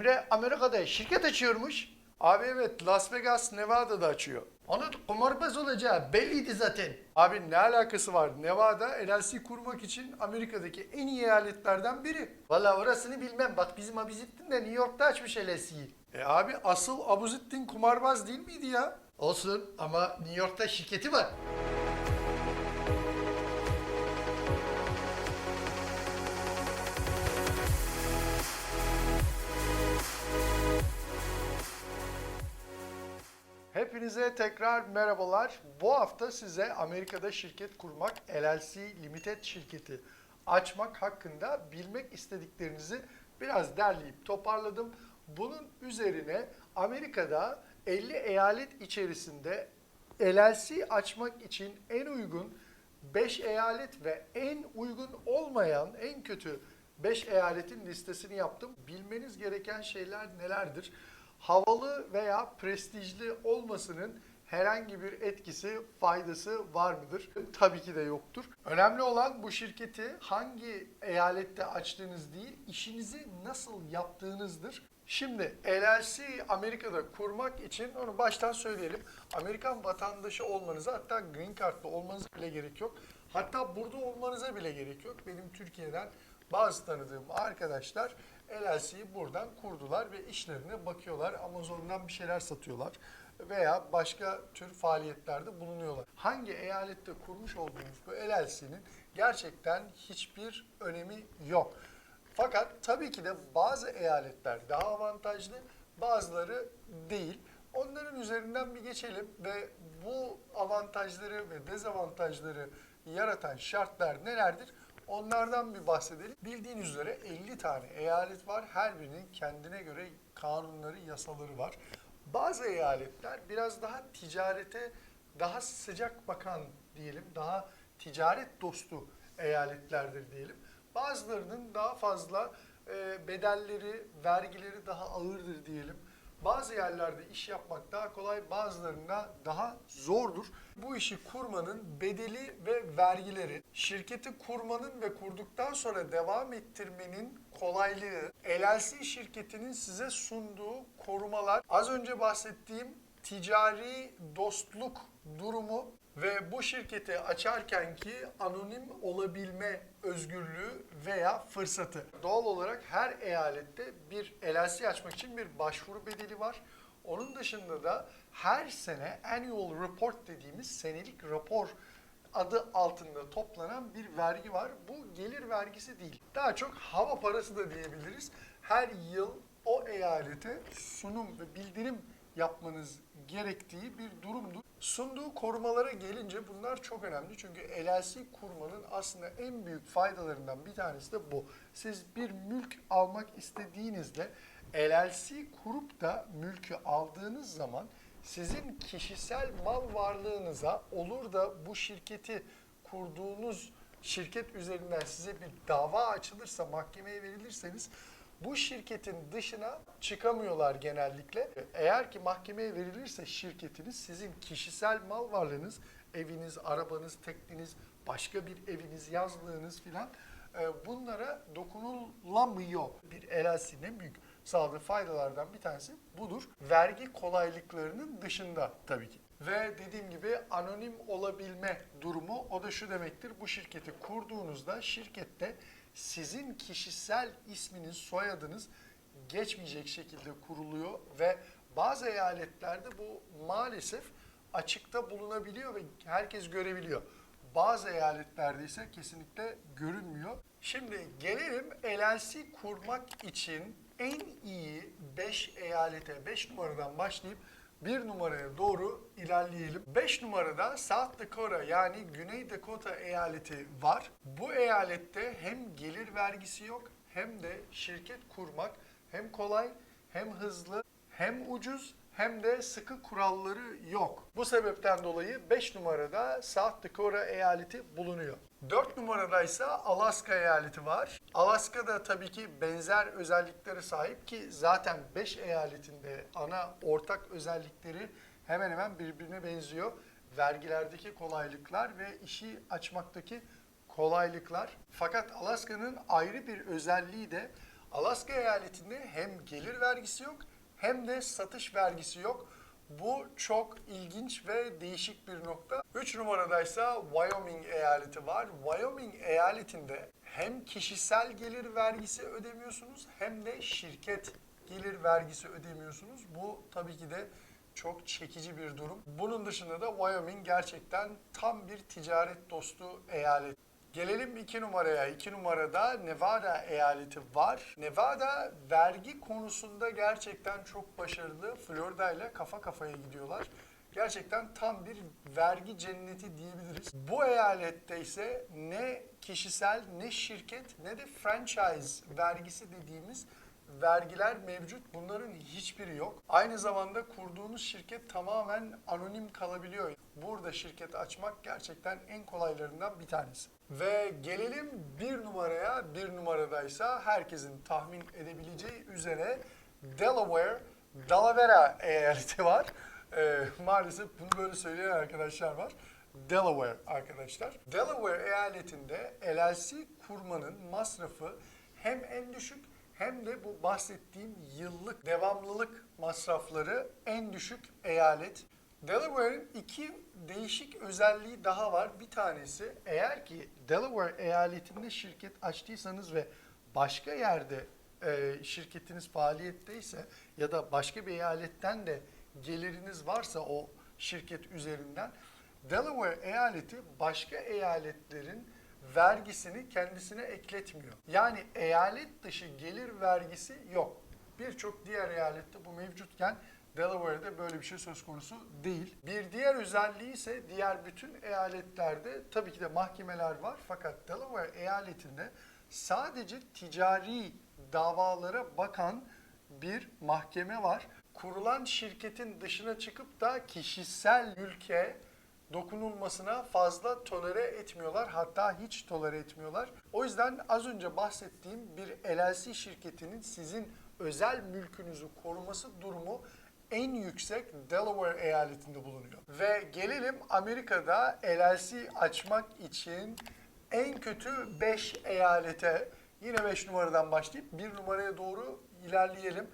Emre Amerika'da şirket açıyormuş. Abi evet Las Vegas Nevada'da açıyor. Onun kumarbaz olacağı belliydi zaten. Abi ne alakası var? Nevada LLC kurmak için Amerika'daki en iyi eyaletlerden biri. Valla orasını bilmem. Bak bizim Abizittin de New York'ta açmış LLC'yi. E abi asıl Abuzittin kumarbaz değil miydi ya? Olsun ama New York'ta şirketi var. Hepinize tekrar merhabalar. Bu hafta size Amerika'da şirket kurmak, LLC Limited şirketi açmak hakkında bilmek istediklerinizi biraz derleyip toparladım. Bunun üzerine Amerika'da 50 eyalet içerisinde LLC açmak için en uygun 5 eyalet ve en uygun olmayan en kötü 5 eyaletin listesini yaptım. Bilmeniz gereken şeyler nelerdir? Havalı veya prestijli olmasının herhangi bir etkisi, faydası var mıdır? Tabii ki de yoktur. Önemli olan bu şirketi hangi eyalette açtığınız değil, işinizi nasıl yaptığınızdır. Şimdi LLC Amerika'da kurmak için onu baştan söyleyelim. Amerikan vatandaşı olmanıza hatta green card'lı olmanıza bile gerek yok. Hatta burada olmanıza bile gerek yok. Benim Türkiye'den bazı tanıdığım arkadaşlar LLC'yi buradan kurdular ve işlerine bakıyorlar. Amazon'dan bir şeyler satıyorlar veya başka tür faaliyetlerde bulunuyorlar. Hangi eyalette kurmuş olduğunuz bu LLC'nin gerçekten hiçbir önemi yok. Fakat tabii ki de bazı eyaletler daha avantajlı, bazıları değil. Onların üzerinden bir geçelim ve bu avantajları ve dezavantajları yaratan şartlar nelerdir? Onlardan bir bahsedelim. Bildiğiniz üzere 50 tane eyalet var. Her birinin kendine göre kanunları, yasaları var. Bazı eyaletler biraz daha ticarete daha sıcak bakan diyelim, daha ticaret dostu eyaletlerdir diyelim. Bazılarının daha fazla bedelleri, vergileri daha ağırdır diyelim. Bazı yerlerde iş yapmak daha kolay, bazılarında daha zordur. Bu işi kurmanın bedeli ve vergileri, şirketi kurmanın ve kurduktan sonra devam ettirmenin kolaylığı, LLC şirketinin size sunduğu korumalar, az önce bahsettiğim ticari dostluk durumu ve bu şirketi açarken ki anonim olabilme özgürlüğü veya fırsatı. Doğal olarak her eyalette bir LLC açmak için bir başvuru bedeli var. Onun dışında da her sene annual report dediğimiz senelik rapor adı altında toplanan bir vergi var. Bu gelir vergisi değil. Daha çok hava parası da diyebiliriz. Her yıl o eyalete sunum ve bildirim yapmanız gerektiği bir durumdur. Sunduğu korumalara gelince bunlar çok önemli. Çünkü LLC kurmanın aslında en büyük faydalarından bir tanesi de bu. Siz bir mülk almak istediğinizde LLC kurup da mülkü aldığınız zaman sizin kişisel mal varlığınıza olur da bu şirketi kurduğunuz şirket üzerinden size bir dava açılırsa, mahkemeye verilirseniz bu şirketin dışına çıkamıyorlar genellikle. Eğer ki mahkemeye verilirse şirketiniz sizin kişisel mal varlığınız, eviniz, arabanız, tekneniz, başka bir eviniz, yazlığınız filan e, bunlara dokunulamıyor. Bir LLC'nin en büyük sağladığı faydalardan bir tanesi budur. Vergi kolaylıklarının dışında tabii ki. Ve dediğim gibi anonim olabilme durumu o da şu demektir. Bu şirketi kurduğunuzda şirkette sizin kişisel isminiz, soyadınız geçmeyecek şekilde kuruluyor ve bazı eyaletlerde bu maalesef açıkta bulunabiliyor ve herkes görebiliyor. Bazı eyaletlerde ise kesinlikle görünmüyor. Şimdi gelelim LLC kurmak için en iyi 5 eyalete, 5 numaradan başlayıp bir numaraya doğru ilerleyelim. 5 numarada South Dakota yani Güney Dakota eyaleti var. Bu eyalette hem gelir vergisi yok hem de şirket kurmak hem kolay hem hızlı hem ucuz hem de sıkı kuralları yok. Bu sebepten dolayı 5 numarada South Dakota eyaleti bulunuyor. 4 numarada ise Alaska eyaleti var. Alaska da tabii ki benzer özelliklere sahip ki zaten 5 eyaletinde ana ortak özellikleri hemen hemen birbirine benziyor. Vergilerdeki kolaylıklar ve işi açmaktaki kolaylıklar. Fakat Alaska'nın ayrı bir özelliği de Alaska eyaletinde hem gelir vergisi yok hem de satış vergisi yok. Bu çok ilginç ve değişik bir nokta. 3 numaradaysa Wyoming eyaleti var. Wyoming eyaletinde hem kişisel gelir vergisi ödemiyorsunuz hem de şirket gelir vergisi ödemiyorsunuz. Bu tabii ki de çok çekici bir durum. Bunun dışında da Wyoming gerçekten tam bir ticaret dostu eyalet. Gelelim iki numaraya. İki numarada Nevada eyaleti var. Nevada vergi konusunda gerçekten çok başarılı. Florida ile kafa kafaya gidiyorlar. Gerçekten tam bir vergi cenneti diyebiliriz. Bu eyalette ise ne kişisel ne şirket ne de franchise vergisi dediğimiz vergiler mevcut. Bunların hiçbiri yok. Aynı zamanda kurduğunuz şirket tamamen anonim kalabiliyor. Burada şirket açmak gerçekten en kolaylarından bir tanesi. Ve gelelim bir numaraya. Bir numaradaysa herkesin tahmin edebileceği üzere Delaware, Dalavera eyaleti var. Ee, maalesef bunu böyle söyleyen arkadaşlar var. Delaware arkadaşlar. Delaware eyaletinde LLC kurmanın masrafı hem en düşük hem de bu bahsettiğim yıllık devamlılık masrafları en düşük eyalet. Delaware'in iki değişik özelliği daha var. Bir tanesi eğer ki Delaware eyaletinde şirket açtıysanız ve başka yerde e, şirketiniz faaliyetteyse ya da başka bir eyaletten de geliriniz varsa o şirket üzerinden Delaware eyaleti başka eyaletlerin vergisini kendisine ekletmiyor. Yani eyalet dışı gelir vergisi yok. Birçok diğer eyalette bu mevcutken Delaware'de böyle bir şey söz konusu değil. Bir diğer özelliği ise diğer bütün eyaletlerde tabii ki de mahkemeler var fakat Delaware eyaletinde sadece ticari davalara bakan bir mahkeme var. Kurulan şirketin dışına çıkıp da kişisel ülke dokunulmasına fazla tolere etmiyorlar. Hatta hiç tolere etmiyorlar. O yüzden az önce bahsettiğim bir LLC şirketinin sizin özel mülkünüzü koruması durumu en yüksek Delaware eyaletinde bulunuyor. Ve gelelim Amerika'da LLC açmak için en kötü 5 eyalete. Yine 5 numaradan başlayıp 1 numaraya doğru ilerleyelim.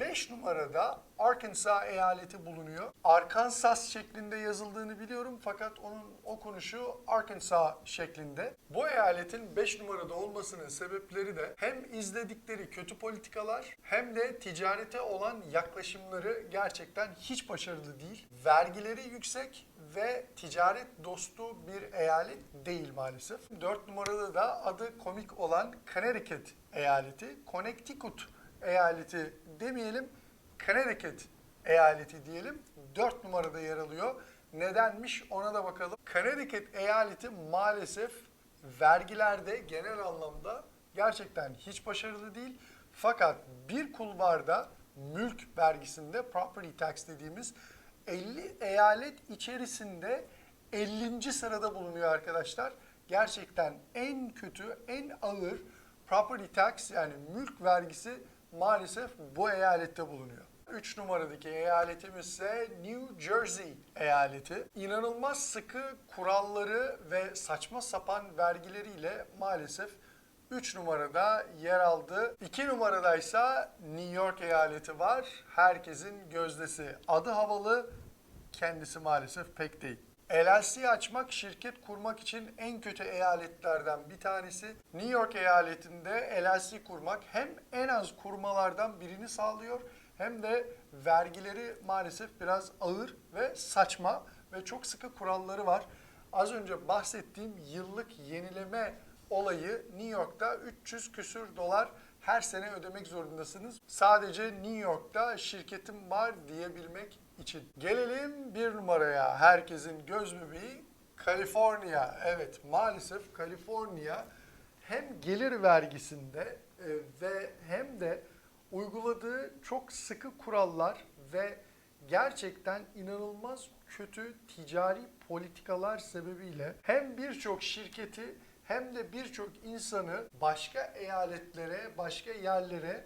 5 numarada Arkansas eyaleti bulunuyor. Arkansas şeklinde yazıldığını biliyorum fakat onun okunuşu Arkansas şeklinde. Bu eyaletin 5 numarada olmasının sebepleri de hem izledikleri kötü politikalar hem de ticarete olan yaklaşımları gerçekten hiç başarılı değil. Vergileri yüksek ve ticaret dostu bir eyalet değil maalesef. 4 numarada da adı komik olan Connecticut eyaleti, Connecticut eyaleti demeyelim, Connecticut eyaleti diyelim. 4 numarada yer alıyor. Nedenmiş ona da bakalım. Connecticut eyaleti maalesef vergilerde genel anlamda gerçekten hiç başarılı değil. Fakat bir kulvarda mülk vergisinde property tax dediğimiz 50 eyalet içerisinde 50. sırada bulunuyor arkadaşlar. Gerçekten en kötü, en ağır property tax yani mülk vergisi maalesef bu eyalette bulunuyor. 3 numaradaki eyaletimiz ise New Jersey eyaleti. İnanılmaz sıkı kuralları ve saçma sapan vergileriyle maalesef 3 numarada yer aldı. 2 numaradaysa New York eyaleti var. Herkesin gözdesi. Adı havalı, kendisi maalesef pek değil. LLC açmak, şirket kurmak için en kötü eyaletlerden bir tanesi. New York eyaletinde LLC kurmak hem en az kurmalardan birini sağlıyor hem de vergileri maalesef biraz ağır ve saçma ve çok sıkı kuralları var. Az önce bahsettiğim yıllık yenileme olayı New York'ta 300 küsür dolar her sene ödemek zorundasınız. Sadece New York'ta şirketim var diyebilmek için. Gelelim bir numaraya. Herkesin göz bebeği Kaliforniya. Evet maalesef Kaliforniya hem gelir vergisinde e, ve hem de uyguladığı çok sıkı kurallar ve gerçekten inanılmaz kötü ticari politikalar sebebiyle hem birçok şirketi hem de birçok insanı başka eyaletlere, başka yerlere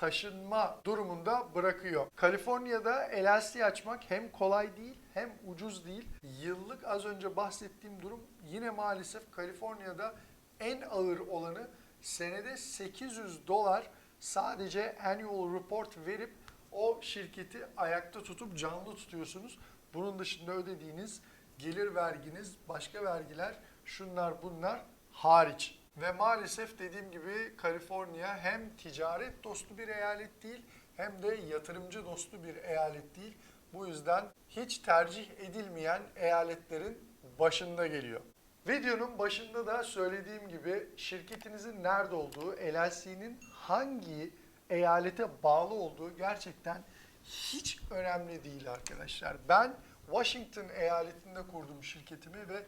taşınma durumunda bırakıyor. Kaliforniya'da LLC açmak hem kolay değil hem ucuz değil. Yıllık az önce bahsettiğim durum yine maalesef Kaliforniya'da en ağır olanı senede 800 dolar Sadece annual report verip o şirketi ayakta tutup canlı tutuyorsunuz. Bunun dışında ödediğiniz gelir verginiz, başka vergiler, şunlar bunlar hariç. Ve maalesef dediğim gibi Kaliforniya hem ticaret dostu bir eyalet değil hem de yatırımcı dostu bir eyalet değil. Bu yüzden hiç tercih edilmeyen eyaletlerin başında geliyor. Videonun başında da söylediğim gibi şirketinizin nerede olduğu, LLC'nin hangi eyalete bağlı olduğu gerçekten hiç önemli değil arkadaşlar. Ben Washington eyaletinde kurdum şirketimi ve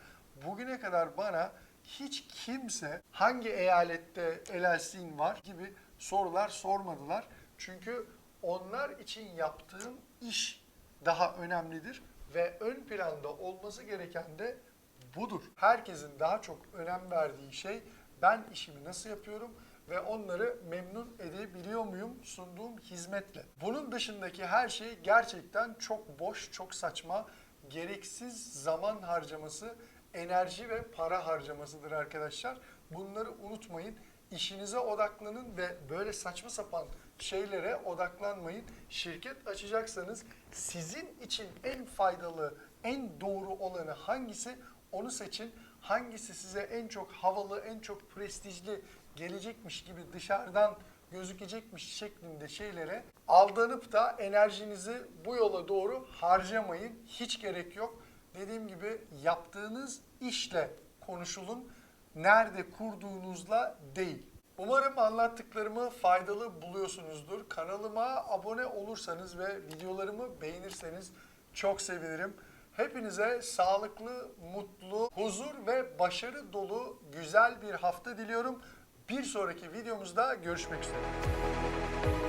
bugüne kadar bana hiç kimse hangi eyalette LLC'in var gibi sorular sormadılar. Çünkü onlar için yaptığım iş daha önemlidir ve ön planda olması gereken de budur. Herkesin daha çok önem verdiği şey ben işimi nasıl yapıyorum ve onları memnun edebiliyor muyum sunduğum hizmetle. Bunun dışındaki her şey gerçekten çok boş, çok saçma, gereksiz zaman harcaması, enerji ve para harcamasıdır arkadaşlar. Bunları unutmayın. İşinize odaklanın ve böyle saçma sapan şeylere odaklanmayın. Şirket açacaksanız sizin için en faydalı, en doğru olanı hangisi onu seçin. Hangisi size en çok havalı, en çok prestijli gelecekmiş gibi dışarıdan gözükecekmiş şeklinde şeylere aldanıp da enerjinizi bu yola doğru harcamayın. Hiç gerek yok. Dediğim gibi yaptığınız işle konuşulun. Nerede kurduğunuzla değil. Umarım anlattıklarımı faydalı buluyorsunuzdur. Kanalıma abone olursanız ve videolarımı beğenirseniz çok sevinirim. Hepinize sağlıklı, mutlu, huzur ve başarı dolu güzel bir hafta diliyorum. Bir sonraki videomuzda görüşmek üzere.